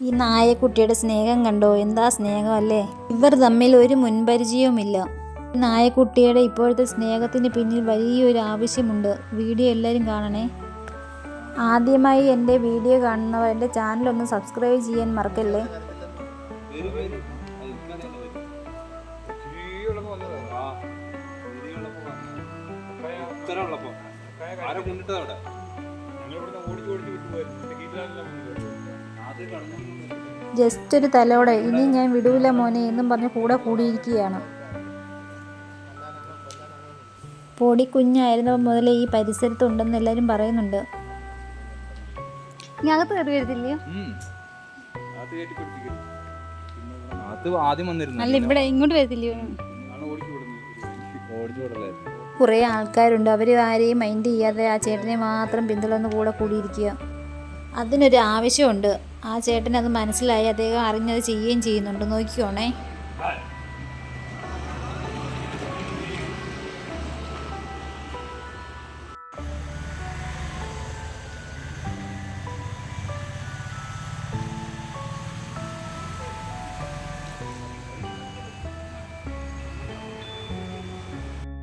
ഈ നായക്കുട്ടിയുടെ സ്നേഹം കണ്ടോ? എന്താ സ്നേഹം അല്ലേ? ഇവർ തമ്മിൽ ഒരു മുൻപരിചയവുമില്ല. നായക്കുട്ടിയുടെ ഇപ്പോഴത്തെ സ്നേഹത്തിന് പിന്നിൽ വലിയൊരു ആവശ്യമുണ്ട്. വീഡിയോ എല്ലാവരും കാണണേ. ആദ്യമായി എന്റെ വീഡിയോ കാണുന്നവർ എന്റെ ചാനലൊന്ന് സബ്സ്ക്രൈബ് ചെയ്യാൻ മറക്കല്ലേ? ആരെ കൊണ്ടിട്ടതാ അവിടെ? ജസ്റ്റ് ഒരു തലോടെ ഇനി ഞാൻ വിടൂല മോനെ എന്നും പറഞ്ഞ് കൂടെ കൂടിയിരിക്കുകയാണ്. പൊടി കുഞ്ഞായിരുന്നപ്പോൾ മുതലേ ഈ പരിസരത്തുണ്ടെന്ന് എല്ലാരും പറയുന്നുണ്ട്. ഇനി അകത്ത് കയറി വരുത്തില്ലയോ? അല്ല ഇവിടെ ഇങ്ങോട്ട് വരത്തില്ലയോ? കുറേ ആൾക്കാരുണ്ട്. അവർ ആരെയും മൈൻഡ് ചെയ്യാതെ ആ ചേട്ടനെ മാത്രം പിന്തുടർന്ന് കൂടെ കൂടിയിരിക്കുക. അതിനൊരു ആവശ്യമുണ്ട്. ആ ചേട്ടൻ അത് മനസ്സിലായി അദ്ദേഹം അറിഞ്ഞത് ചെയ്യുകയും ചെയ്യുന്നുണ്ട്. നോക്കിക്കോണേ.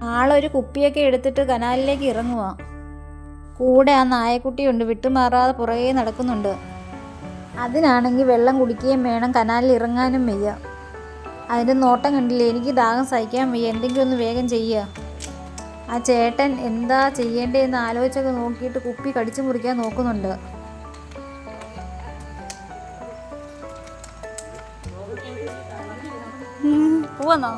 ആളൊരു കുപ്പിയൊക്കെ എടുത്തിട്ട് കനാലിലേക്ക് ഇറങ്ങുക കൂടെ ആ നായക്കുട്ടിയുണ്ട്. വിട്ടുമാറാതെ പുറകെ നടക്കുന്നുണ്ട്. അതിനാണെങ്കിൽ വെള്ളം കുടിക്കുകയും വേണം കനാലിൽ ഇറങ്ങാനും വയ്യ. അതിന്റെ നോട്ടം കണ്ടില്ലേ? എനിക്ക് ദാഹം സഹിക്കാൻ വയ്യ. എന്തെങ്കിലും ഒന്ന് വേഗം ചെയ്യുക. ആ ചേട്ടൻ എന്താ ചെയ്യേണ്ടതെന്ന് ആലോചിച്ചൊക്കെ നോക്കിയിട്ട് കുപ്പി കടിച്ചു മുറിക്കാൻ നോക്കുന്നുണ്ട്. പോവാന്നോ?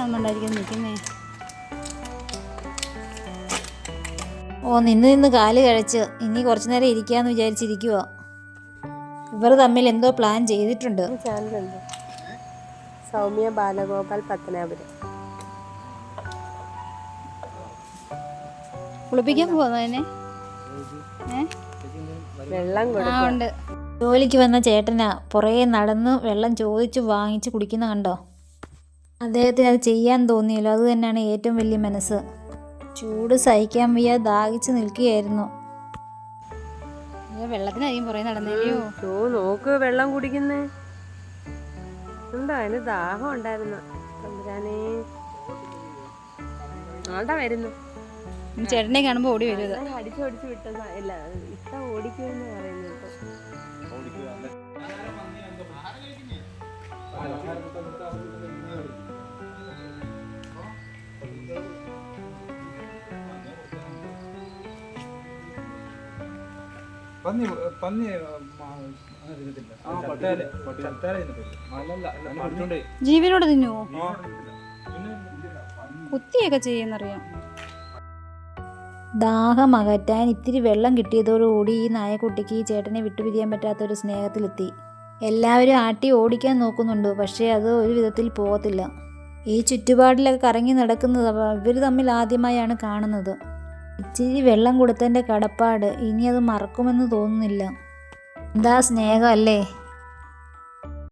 നമ്മണ്ടായിരിക്കും നിൽക്കുന്നേ. ഓ നിന്ന് നിന്ന് കാൽ കഴിച്ച്. ഇനി കുറച്ചു നേരം ഇരിക്കാന്ന് വിചാരിച്ചിരിക്കുക ഇവർ തമ്മിൽ എന്തോ പ്ലാൻ ചെയ്തിട്ടുണ്ട്. ചാനലുണ്ട് സൗമ്യ ബാലഗോപാൽ പത്തനാപുരം കുളിപ്പിക്കാൻ പോകുന്നതിനെ വെള്ളം ആ കൊടുക്കും ഉണ്ട്. ജോലിക്ക് വന്ന ചേട്ടനാ. പുറകെ നടന്ന് വെള്ളം ചോദിച്ച് വാങ്ങിച്ച് കുടിക്കുന്ന കണ്ടോ? അദ്ദേഹത്തിന് അത് ചെയ്യാൻ തോന്നിയല്ലോ. അത് തന്നെയാണ് ഏറ്റവും വലിയ മനസ്സ്. ചൂട് സഹിക്കാൻ വയ്യ ദാഹിച്ച് നിൽക്കുകയായിരുന്നു. പുറകെ ഓ നോക്ക് വെള്ളം കുടിക്കുന്നേ. ഉണ്ടോ അതിന് ദാഹം ഉണ്ടായിരുന്നു? തമ്പുരാനേ. ആണ്ടാ വരുന്നു. ചേട്ടനെ കാണുമ്പോ ഓടി വരുന്നത് അടിച്ചു വിട്ടതാ. ഇല്ല ഇത്ത ഓടിക്കുമെന്ന് പറയുന്നു പന്നി പന്നി ജീവനോട് തിന്നുവോ? കുത്തിയൊക്കെ ചെയ്യുന്നറിയാം. ദാഹം അകറ്റാൻ ഇത്തിരി വെള്ളം കിട്ടിയതോടുകൂടി ഈ നായക്കുട്ടിക്ക് ഈ ചേട്ടനെ വിട്ടുപിരിയാൻ പറ്റാത്തൊരു സ്നേഹത്തിലെത്തി. എല്ലാവരും ആട്ടി ഓടിക്കാൻ നോക്കുന്നുണ്ട് പക്ഷേ അത് ഒരു വിധത്തിൽ പോകത്തില്ല ഈ ചുറ്റുപാടിലൊക്കെ കറങ്ങി നടക്കുന്നത് ഇവർ തമ്മിൽ ആദ്യമായാണ് കാണുന്നത്. ഇച്ചിരി വെള്ളം കൊടുത്തതിന്റെ കടപ്പാട് ഇനി അത് മറക്കുമെന്ന് തോന്നുന്നില്ല. എന്താ സ്നേഹം അല്ലേ?